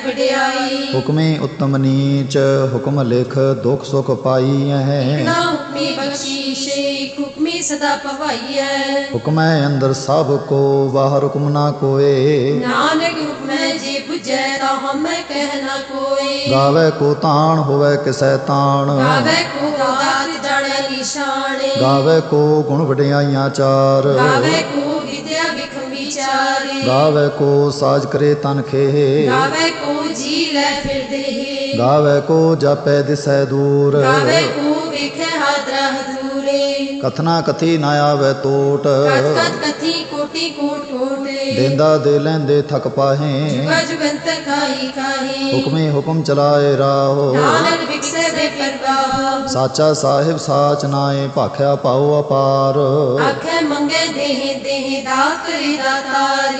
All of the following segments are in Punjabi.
ਵਡਿਆਈ। ਹੁਕਮੀ ਉਤਮ ਨੀਚ ਹੁਕਮ ਲਿਖ ਦੁਖ ਸੁਖ ਪਾਈ ਨਾ ਹੁਕਮੀ ਬਖਸ਼ੀਸ਼ੇ ਹੁਕਮੀ ਸਦਾ ਪਵਾਈਐ। ਹੁਕਮੈ ਅੰਦਰ ਸਭ ਕੋ ਬਾਹਰ ਹੁਕਮ ਨਾ ਕੋਏ। ਨਾਨਕ ਹੁਕਮੈ ਜੇ 부ਜੈ ਤਾਂ ਹਮੈ ਕਹਿ ਨਾ ਕੋਈ ਗਾਵੇ ਕੋ ਤਾਣ ਹੋਵੇ ਕਿਸੈ ਤਾਣ। ਗਾਵੇ ਕੋ ਦਾਤ ਜਾਣੇ ਨਿਸ਼ਾਨੇ। ਗਾਵੇ ਕੋ ਗੁਣ ਵਡਿਆਈਆਂ ਚਾਰ। ਗਾਵੇ ਕੋ ਵਿਦਿਆ ਵਿਖਮ ਵਿਚਾਰੇ। ਗਾਵੇ ਕੋ ਸਾਜ ਕਰੇ ਤਨ ਖੇ। ਗਾਵੇ ਲੈ ਫਿਰਦੇ ਹੈ ਗਾਵੇ ਕੋ ਜਾਪੈ ਦਿਸੈ ਦੂਰ। ਗਾਵੇ ਕੋ ਵੇਖੇ ਹਾਦਰਾ ਹਦੂਰੇ। ਕਥਨਾ ਕਥੀ ਨਾ ਆਵੇ ਟੋਟ। ਕਤ ਕਤ ਕਥੀ ਕੋਟੀ ਕੋਟ ਕੋਟੇ। ਦੇਂਦਾ ਦੇ ਲੈਂਦੇ ਥਕ ਪਾਹੇ। ਜੁਗਾ ਜੁਗੰਤ ਖਾਈ ਖਾਹੀ ਹੁਕਮੇ ਹੁਕਮ ਚਲਾਏ ਰਾਹੋ। ਨਾਨਕ ਵਿਖਸੇ ਬੇ ਪਰਵਾਹ। ਸਾਚਾ ਸਾਹਿਬ ਸਾਚ ਨਾਏ ਭਾਖਿਆ ਪਾਉ ਅਪਾਰ। ਆਖੇ ਮੰਗੇ ਦੇਹ ਦੇਹ ਦਾਤ ਰੇ ਦਾਤਾਰੇ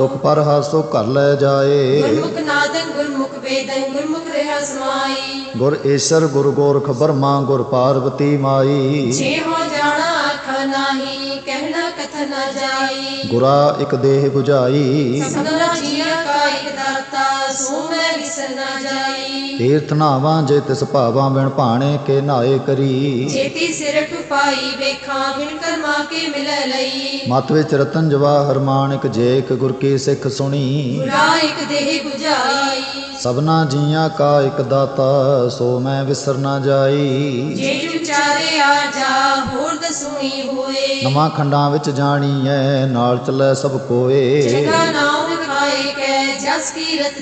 ਦੁਖ ਪਰ ਹਸੋ ਘਰ ਲੈ ਜਾਏ। ਗੁਰਮੁਖ ਨਾਦਨ ਗੁਰਮੁਖ ਵੇਦਨ ਗੁਰਮੁਖ ਰਹਿ ਸਮਾਈ। ਗੁਰ ਈਸ਼ਰ ਗੁਰ ਗੋਰਖ ਬਰਮਾ ਗੁਰ ਪਾਰਵਤੀ ਮਾਈ। ਜੇ ਹੋ ਜਾਣਾ ਆਖਾ ਨਾਹੀ ਕਹਿਣਾ ਕਥ ਨਾ ਜਾਈ। ਗੁਰਾ ਇੱਕ ਦੇਹ 부ਝਾਈ ਸਭਨਾ ਜੀਆ ਕਾ ਇਕ ਦਾਤਾ। ਸੋ ਮੈਂ ਵਿਸਰ ਨਾ ਜਾਈ। ਤੀਰਥ ਨਾਵਾਂ ਜੇ ਤਿਸ ਭਾਵਾਂ ਬਿਨ ਭਾਣੇ ਕੇ ਨਾਏ ਕਰੀ। ਜੇਤੀ ਸਿਰ ਟੁਪਾਈ ਵੇਖਾਂ ਬਿਨ ਕਰਮਾ ਕੇ ਮਿਲੈ ਲਈ। ਮਤ ਵਿੱਚ ਰਤਨ ਜਵਾਹਰ ਮਾਣਿਕ ਜੇ ਇੱਕ ਗੁਰ ਕੀ ਸਿੱਖ ਸੁਣੀ। ਗੁਰਾ ਇਕ ਦੇਹ 부ਝਾਈ ਸਭਨਾ ਜੀਆਂ ਕਾ ਇੱਕ ਦਾਤਾ ਸੋ ਮੈਂ ਵਿਸਰ ਨਾ ਜਾਈ। ਜੇ ਵਿਚਾਰੇ ਆ ਜਾ ਹੋਰ ਦਸੂਣੀ ਹੋਏ। ਨਵਾਂ ਖੰਡਾਂ ਵਿੱਚ ਜਾਣੀਐ ਨਾਲ ਚੱਲੈ ਸਭ ਕੋਏ। ਜਗਾ ਖਾਏ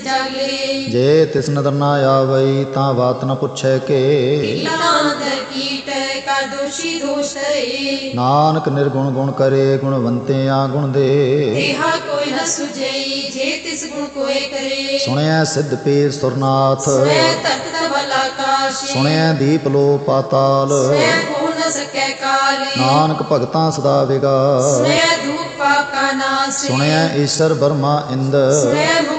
ਜਾਗੇ। ਜੇ ਤਿਸ ਨਦਰ ਨਾ ਆਵਈ ਤਾਂ ਬਾਤ ਨ ਪੁੱਛੈ ਕੇ। ਦੋਸ਼ੀ ਦੋਸ਼ ਤਰੇ ਨਾਨਕ ਨਿਰਗੁਣ ਗੁਣ ਕਰੇ ਗੁਣਵੰਤਿਆਂ ਗੁਣ ਦੇ। ਦੇਹਾ ਕੋਈ ਨ ਸੁਜਈ ਜੇ ਤਿਸ ਗੁਣ ਕੋਏ ਕਰੇ। ਸੁਣਿਆ ਸਿੱਧ ਪੀਰ ਸੁਰਨਾਥ। ਤਖਤ ਸੁਣਿਆ ਦੀਪ ਲੋ ਪਾਤਾਲ। ਸੁਣੈ ਹੋ ਨ ਸਕੈ ਕਾਲ। ਨਾਨਕ ਭਗਤਾਂ ਸਦਾ ਵਿਗਾਸ ਸੁਣੈ ਧੂਪ ਪਾਪ ਕਾ ਨਾਸ। ਸੁਣਿਆ ਈਸ਼ਰ ਬਰਮਾ ਇੰਦ। ਮੰਦ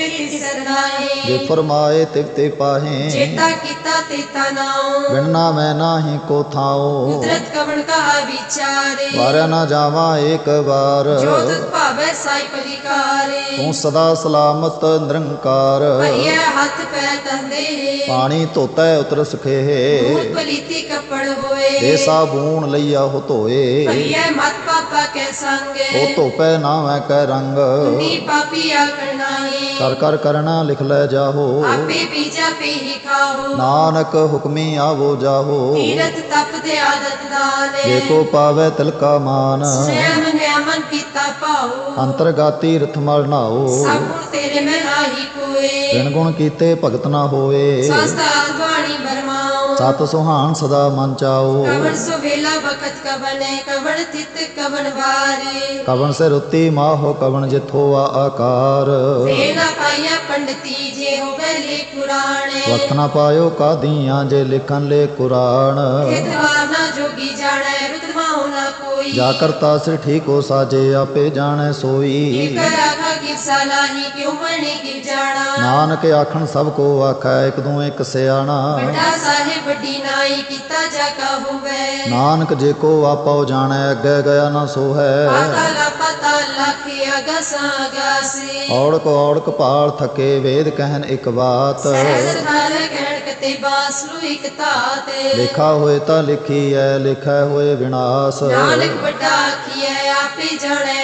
ਜੇ ਫਰਮਾਏ ਤਿਵ ਤੇ ਪਾਹੇ ਚੇਤਾ ਕੀਤਾ ਤੇਤਾ ਨਾਉ। ਬਿਨਨਾ ਮੈਂ ਨਾਹੀ ਕੋ ਥਾਉ। ਕੁਦਰਤ ਕਵਣ ਕਹਾ ਵਿਚਾਰੇ। ਵਾਰਿਆ ਨਾ ਜਾਵਾਂ ਏਕ ਵਾਰ। ਜੋ ਤੁਧ ਭਾਵੈ ਸਾਈ ਪਰਿਕਾਰੇ। ਤੂੰ ਸਦਾ ਸਲਾਮਤ ਨਿਰੰਕਾਰ। ਭਈਏ ਹੱਥ ਪੈ ਤੰਦੇ ਪਾਣੀ ਧੋਤੈ ਉਤਰ ਸਖੇ। ਮੂਤ ਪਲੀਤੀ ਕੱਪੜ ਹੋਏ। ਦੇ ਸਾਬੂਨ ਲਈਆ ਹੋ ਧੋਏ। ਭਈਏ ਮਤ ਪਾਪਾ ਕੇ ਉਹ ਸੰਗੇ ਧੋਪੈ ਨਾਵੇਂ ਕੈ ਰੰਗ। ਨੀ ਪਾਪੀ ਆਕੜ ਨਾਹੀ ਕਰ ਕਰ ਕਰਣਾ ਲਿਖ ਲੈ ਜਾਹੋ। ਆਪੇ ਪੀਜਾ ਪੀ ਹੀ ਖਾਓ ਨਾਨਕ ਹੁਕਮੀ ਆਵੋ ਜਾਹੋ। ਤੀਰਤ ਤਪ ਤੇ ਆਦਤ ਦਾਨੇ। ਜੇ ਕੋ ਪਾਵੈ ਤਿਲਕਾ ਮਾਨ। ਸੈਮ ਨਿਆਮਨ ਕੀਤਾ ਪਾਓ ਅੰਤਰਗਾਤੀ ਰਥ ਮਲ ਨਾਓ ਸਭ ਤੇਰੇ ਮੈਂ ਨਾਹੀ ਕੋਏ ਬਿਨ ਗੁਣ ਕੀਤੇ ਭਗਤ ਨਾ ਹੋਏ ਬਾਣੀ ਬਰਮਾਓ ਸਤ ਸੁਹਾਣ ਸਦਾ ਮਨ ਚਾਓ ਕਵਣ ਸੋ ਵੇਲਾ ਬਖਤ ਕਵਨੇ ਕਵਣ ਥਿਤ ਕਵਣ ਵਾਰੇ। ਕਵਣ ਸੇ ਰੁੱਤੀ ਮਾਹੋ ਕਵਣ ਜਿਥੋ ਆ ਆਕਾਰ। ਵੇ ਨਾ ਪਾਇਆ ਪੰਡਤੀ ਜੇ ਹੋਵੇ ਲੇ ਕੁਰਾਣੇ ਵਕਤ ਨਾ ਪਾਇਓ ਕਾਦੀਆਂ ਜੇ ਲਿਖਨ ਲੈ ਕੁਰਾਨ। ਕਿਤਵਾ ਨਾ ਜੋਗੀ ਜਾਣੈ ਰੁਤਮਾ ਹੋਣਾ ਕੋਈ। ਜਾ ਕਰਤਾ ਸਿਰ ਠੀਕ ਸਾਜੇ ਆਪੇ ਜਾਣੈ ਸੋਈ। ਇਕ ਕਿਉ ਮਣੀ ਜਾਣਾ? ਨਾਨਕ ਆਖਣ ਸਭ ਕੋ ਆਖੈ ਇਕ ਦੂ ਇੱਕ ਸਿਆਣਾ। ਵੱਡਾ ਸਾਹਿਬ ਨਾਈ ਕੀਤਾ ਜਾ ਕਾ ਹੋਵੇ। ਨਾਨਕ ਜੇ ਕੋ ਆਪੋ ਜਾਣੈ ਅੱਗੇ ਗਿਆ ਨਾ ਸੋ ਹੈ ਪਾਤਾਲਾ ਪਾਤਾਲਾ ਕੀ ਅਗਸਾ ਔੜਕ ਔੜਕ ਪਾਲ ਥਕੇ ਵੇਦ ਕਹਿਨ ਇੱਕ ਬਾਤ। ਸਹਿਜ ਥਾਲ ਕਹਿਣ ਬਾਸਲੂ ਇਕ ਤਾਤੇ ਲਿਖਾ ਹੋਏ ਤਾਂ ਲਿਖੀ ਐ ਲਿਖੈ ਹੋਏ ਵਿਨਾਸ਼। ਨਾਨਕ ਵੱਡਾ ਆਖੀਐ ਆਪੇ ਜਾਣੈ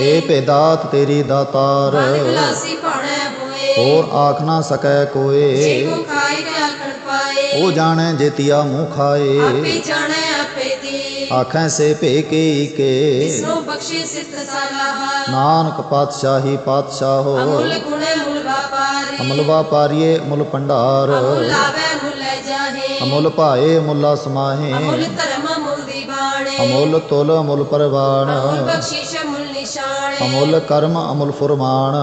ਏ ਭੇਦਾਤ ਤੇਰੀ ਦਾਤਾਰ। ਮਨ ਗਲਾਸੀ ਭਾਣੈ ਹੋਏ। ਹੋਰ ਆਖ ਨਾ ਸਕੈ ਜੇ ਕੋਏ ਕੋ ਖਾਈ ਗਿਆ ਖੜ ਪਾਏ। ਉਹ ਜਾਣੈ ਜੇਤੀਆ ਮੂੰਹ ਖਾਏ। ਆਪੇ ਜਾਣੈ ਆਪੇ ਦੀ। ਆਖੈ ਸੇ ਭੇ ਕੀ ਕੇ। ਇਸਨੂੰ ਬਖਸ਼ੇ ਸਿਫਤ ਸਲਾਹ ਨਾਨਕ ਪਾਤਸ਼ਾਹੀ ਪਾਤਸ਼ਾਹੋ ਅਮੁੱਲ ਗੁਣੇ ਮੁੱਲ ਵਾਪਾਰੇ। ਅਮਲ ਵਾਪਾਰੀਏ ਮੁੱਲ ਭੰਡਾਰ। ਅਮੁੱਲ ਆਵੇ ਮੁੱਲ ਲੈ ਜਾਹੇ। ਅਮੁੱਲ ਭਾਏ ਮੁੱਲਾ ਸਮਾਹੇ ਅਮੁੱਲ ਧਰਮ ਮੁੱਲ ਦੀ ਬਾਣੇ ਅਮੁੱਲ ਤੁਲ ਅਮੁੱਲ ਪਰਵਾਨ। ਅਮੁੱਲ ਬਖਸ਼ਿਸ਼ ਮੁੱਲ ਅਮੁੱਲ ਕਰਮ ਅਮੁੱਲ ਫੁਰਮਾਨ।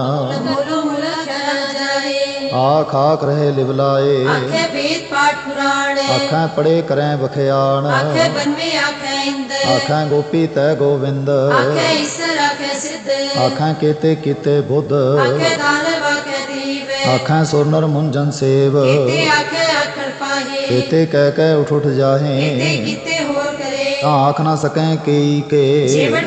ਆਖ ਆਖ ਰਹੇ ਲਿਵਲਾਏ। ਆਖੇ ਵੇਦ ਪਾਠ ਪੁਰਾਣੇ। ਆਖਾਂ ਪੜੇ ਕਰੈ ਬਖਿਆਣ ਆਖੇ ਬਨਵੇ ਆਖੇ ਇੰਦ। ਆਖਾਂ ਗੋਪੀ ਤੈ ਗੋਵਿੰਦ। ਆਖੇ ਈਸਰ ਆਖੇ ਸਿੱਧ। ਆਖਾਂ ਕੀਤੇ ਕੀਤੇ ਬੁੱਧ। ਆਖੇ ਦਾਨਵ ਆਖੇ ਦੀਵ। ਆਖਾਂ ਸੁਰਨਰ ਮੁੰਜਨ ਸੇਵ। ਕੀਤੇ ਆਖੇ ਆਖਣ ਪਾਹੇ। ਕੀਤੇ ਕਹਿ ਕਹਿ ਉਠ ਉਠ ਜਾਹੇ। ਕੀਤੇ ਹੋਰ ਕਰੇ। ਤਾਂ ਆਖ ਨਾ ਸਕੈ ਕਈ ਕੇ। ਜੀਵਨ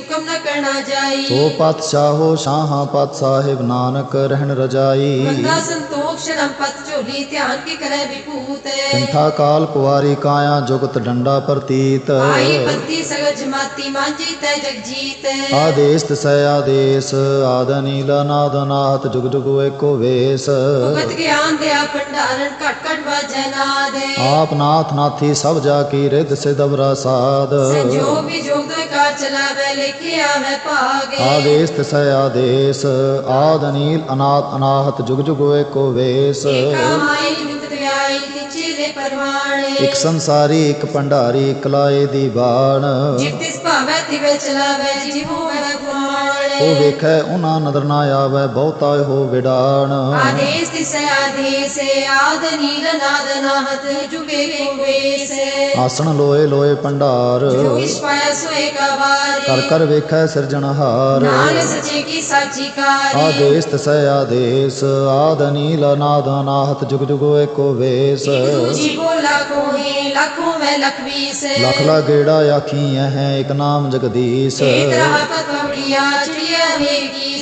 ਹੁਕਮ ਨ ਕਰਨਾ ਜਾਈ। ਸੋ ਪਾਤਸ਼ਾਹੋ ਸ਼ਾਹਾਂ ਪਤ ਸਾਹਿਬ ਨਾਨਕ ਰਹਿਣ ਰਜਾਈ। ਬੰਦਾ ਸੰਤੋਖ ਸ਼ਰਮ ਪਤ ਝੋਲੀ ਧਿਆਨ ਕੀ ਕਰੇ ਵਿਭੂਤ। ਕਿੰਥਾ ਕਾਲ ਕੁਵਾਰੀ ਕਾਇਆ ਜੁਗਤ ਡੰਡਾ ਪ੍ਰਤੀਤ। ਆਈ ਪੰਤੀ ਸਗਲ ਜਮਾਤੀ ਮਾਂਜੀ ਤੈ ਜਗਜੀਤ। ਆਦੇਸ ਤਸੈ ਆਦੇਸ ਆਦ ਨੀਲ ਨਾਦ ਨਾਹਤ ਜੁਗ ਜੁਗ ਏਕੋ ਵੇਸ। ਭਗਤ ਗਿਆਨ ਦਿਆ ਭੰਡਾਰਨ ਘਟ ਘਟ ਵਾਜੈ ਨਾਦ। ਆਪ ਨਾਥ ਨਾਥੀ ਸਭ ਜਾ ਕੀ ਰਿਦ ਸਿਦਵਰਾ ਸਾਧ ਸੰਜੋਗ ਵਿਜੋਗ ਦੋਇ ਕਾਰ ਚਲਾਵੇ ਲਿਖਿਆ ਆਵੇ ਭਾਗੇ। ਆਦੇਸ ਤਸੈ ਆਦੇਸ ਆਦ ਨੀਲ ਅਨਾਥ ਅਨਾਹਤ ਜੁਗ ਜੁਗ ਏਕੋ ਵੇਸ। ਕਾਮਾਈ ਨਿਤ ਦਿਆਈ ਤਿਚੇ ਦੇ ਪਰਵਾਣੇ। ਇਕ ਸੰਸਾਰੀ ਇਕ ਭੰਡਾਰੀ ਇਕ ਲਾਏ ਦੀ ਬਾਣ। ਜਿਤ ਤਿਸ ਭਾਵੇ ਤਿਵੇ ਚਲਾਵੇ ਜਿਵੋ ਮੈਂ ਗੁਆਣੇ। ਉਹ ਵੇਖੈ ਉਹਨਾਂ ਨਦਰ ਨਾ ਆਵੈ ਬਹੁਤਾ ਹੋ ਵਿਡਾਣ। ਆਦੇਸ ਤਿਸੈ ਆਦੇਸ ਆਦ ਨੀਲ ਨਾਦ ਨਾਹਤ ਜੁਗੇ ਕੋ ਵੇਸ ਆਸਣ ਲੋਏ ਲੋਏ ਭੰਡਾਰ ਪਾਇਆ ਸੋਏ ਕਰ ਕਰ ਵੇਖੈ ਸਿਰਜਣਹਾਰ ਨਾਨਕ ਸੱਚੇ ਕੀ ਸਾਚੀ ਕਾਰੀ। ਆਦੇਸ ਤਸੈ ਆਦੇਸ ਆਦ ਨੀਲ ਨਾਦ ਅਨਾਹਤ ਜੁਗ ਜੁਗ ਏਕੋ ਵੇਸ। ਲੱਖੋਂ ਮੈਂ ਲਖ ਲਾ ਗੇੜਾ ਆਖੀ ਹੈ ਇਕ ਨਾਮ ਜਗਦੀਸ਼। ਏਕ ਰਹਾ ਚਿੜੀਆ ਵੇਗੀਸ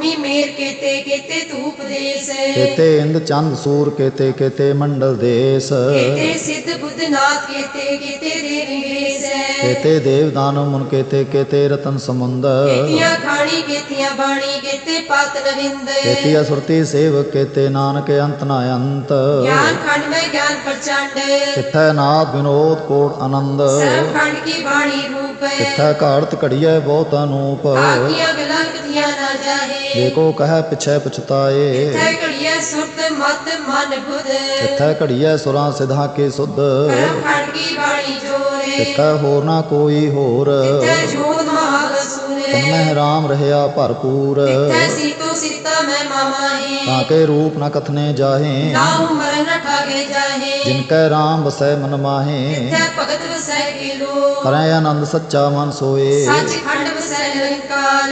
ਭੂਮੀ ਮੇਰ ਕੀਤੇ ਕੀਤੇ ਧੂਪ ਦੇਸ। ਕੇਤੇ ਇੰਦ ਚੰਦ ਸੂਰ ਕੇਤੇ ਕੇਤੇ ਮੰਡਲ ਦੇਸ। ਕੀਤੇ ਸਿੱਧ ਬੁੱਧ ਨਾਥ ਕੀਤੇ ਕੀਤੇ ਦੇ ਨਿਵੇਸ਼। ਕੇਤੇ ਦੇਵ ਦਾਨਵ ਮੁਨ ਕੇਤੇ ਕੇਤੇ ਰਤਨ ਸਮੁੰਦ। ਕੀਤਿਆਂ ਖਾਣੀ ਕੀਤਿਆਂ ਬਾਣੀ ਕੀਤੇ ਪਤ ਨਵਿੰਦ ਕੇਤੀ ਅਸੁਰਤੀ ਸੇਵਕ ਕੇਤੇ ਨਾਨਕ ਅੰਤ ਨਾ ਅੰਤ। ਗਿਆਨ ਖੰਡ ਮੈਂ ਗਿਆਨ ਪ੍ਰਚੰਡ। ਕਿਥੈ ਨਾਦ ਵਿਨੋਦ ਕੋਟ ਆਨੰਦ। ਸਰਬ ਖੰਡ ਕੀ ਬਾਣੀ ਰੂਪ। ਕਿਥੈ ਘਾੜਤ ਘੜੀਐ ਬਹੁਤ ਅਨੂਪ ਆਗੀਆਂ ਗਲਾਂ ਕਥੀਆਂ ਨਾ ਜਾਹੇ ਦੇਖੋ ਕਹਿ ਪਿਛੈ ਪਛਤਾਏ ਤੈ ਘੜੀਐ ਸੁਰਤ ਮਤ ਮਨ ਬੁਧ ਕਿਥੈ ਘੜੀਐ ਸੁਰਾਂ ਸਿਧਾ ਕੇ ਸੁਧ ਕਰਮ ਖੰਡ ਕੀ ਬਾਣੀ ਜੋਰੇ ਕਿਥੈ ਹੋਰ ਨਾ ਕੋਈ ਹੋਰ ਤੈ ਜੋਤ ਮਹਾਬਸੂਰੇ ਤਨ ਮਹਿ ਰਾਮ ਰਹਿਆ ਭਰਪੂਰ ਤੈ ਸੀਤੋ ਸੀਤਾ ਮੈਂ ਮਾਮਾਹੀ ਤਾਂ ਕੇ ਰੂਪ ਨ ਕਥਨੇ ਜਾਹੇ ਨਾਉ ਮਰਨ ਠਾਗੇ ਜਾਹੇ ਜਿਨ ਕੈ ਰਾਮ ਵਸੈ ਮਨ ਮਾਹੇ ਤੈ ਭਗਤ ਵਸੈ ਕੇ ਲੋ ਕਰੈ ਆਨੰਦ ਸੱਚਾ ਮਨ ਸੋਏ ਸੱਚ ਖੰਡ ਵਸੈ ਨਿਰੰਕਾਰ